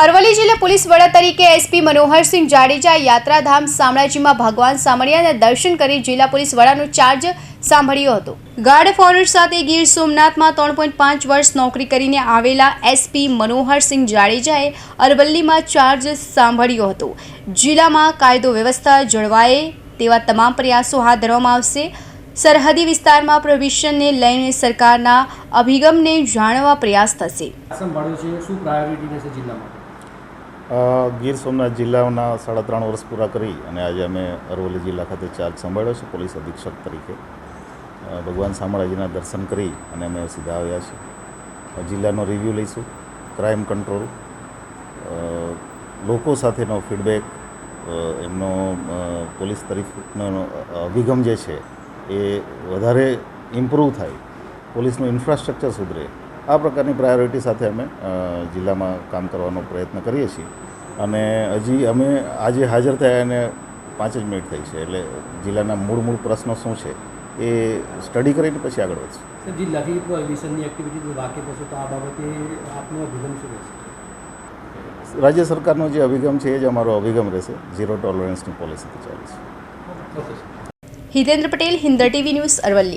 અરવલ્લી જિલ્લા પોલીસ વડા તરીકે એસપી મનોહરસિંહ જાડેજા યાત્રાધામ શામળાજીમાં ભગવાન સામળિયાના દર્શન કરી જિલ્લા પોલીસ વડાનો ચાર્જ સાંભળ્યો હતો. ગાર્ડ ફોરવર્ડ સાથે ગીર સોમનાથમાં ત્રણ પોઈન્ટ પાંચ વર્ષ નોકરી કરીને આવેલા એસપી મનોહરસિંહ જાડેજાએ અરવલ્લીમાં ચાર્જ સાંભળ્યો હતો. જિલ્લામાં કાયદો વ્યવસ્થા જળવાય તેવા તમામ પ્રયાસો હાથ ધરવામાં આવશે. સરહદી વિસ્તારમાં પ્રવિશનને લઈને સરકારના અભિગમને જાણવા પ્રયાસ થશે. શું પ્રાયોરિટી રહેશે જિલ્લામાં? ગીર સોમનાથ જિલ્લાના સાડા ત્રણ વર્ષ પૂરા કરી અને આજે અમે અરવલ્લી જિલ્લા ખાતે ચાર્જ સંભાળ્યો છે, પોલીસ અધિક્ષક તરીકે. ભગવાન શામળાજીના દર્શન કરી અને અમે સીધા આવ્યા છીએ. જિલ્લાનો રિવ્યૂ લઈશું ક્રાઇમ કંટ્રોલ લોકો સાથેનો ફીડબેક એમનો પોલીસ તરફનો અભિગમ જે છે એ વધારે ઇમ્પ્રૂવ થાય. પોલીસનું ઇન્ફ્રાસ્ટ્રક્ચર સુધરે. આ પ્રકારની પ્રાયોરિટી સાથે અમે જિલ્લામાં કામ કરવાનો પ્રયત્ન કરીએ છીએ. અને હજી અમે આજે હાજર થયા અને પાંચ જ મિનિટ થઈ છે એટલે જિલ્લાના મૂળ મૂળ પ્રશ્નો શું છે એ સ્ટડી કરીને પછી આગળ વધશે. જિલ્લાથી પ્રોહિબિશનની એક્ટિવિટી વાકેફ હશો તો આ બાબતે આપનો અભિગમ શું રહેશે? રાજ્ય સરકારનો જે અભિગમ છે એ જ અમારો અભિગમ રહેશે ઝીરો ટોલરન્સની પોલિસીથી ચાલે છે. હિતેન્દ્ર પટેલ હિન્દર ટીવી ન્યૂઝ અરવલ્લી.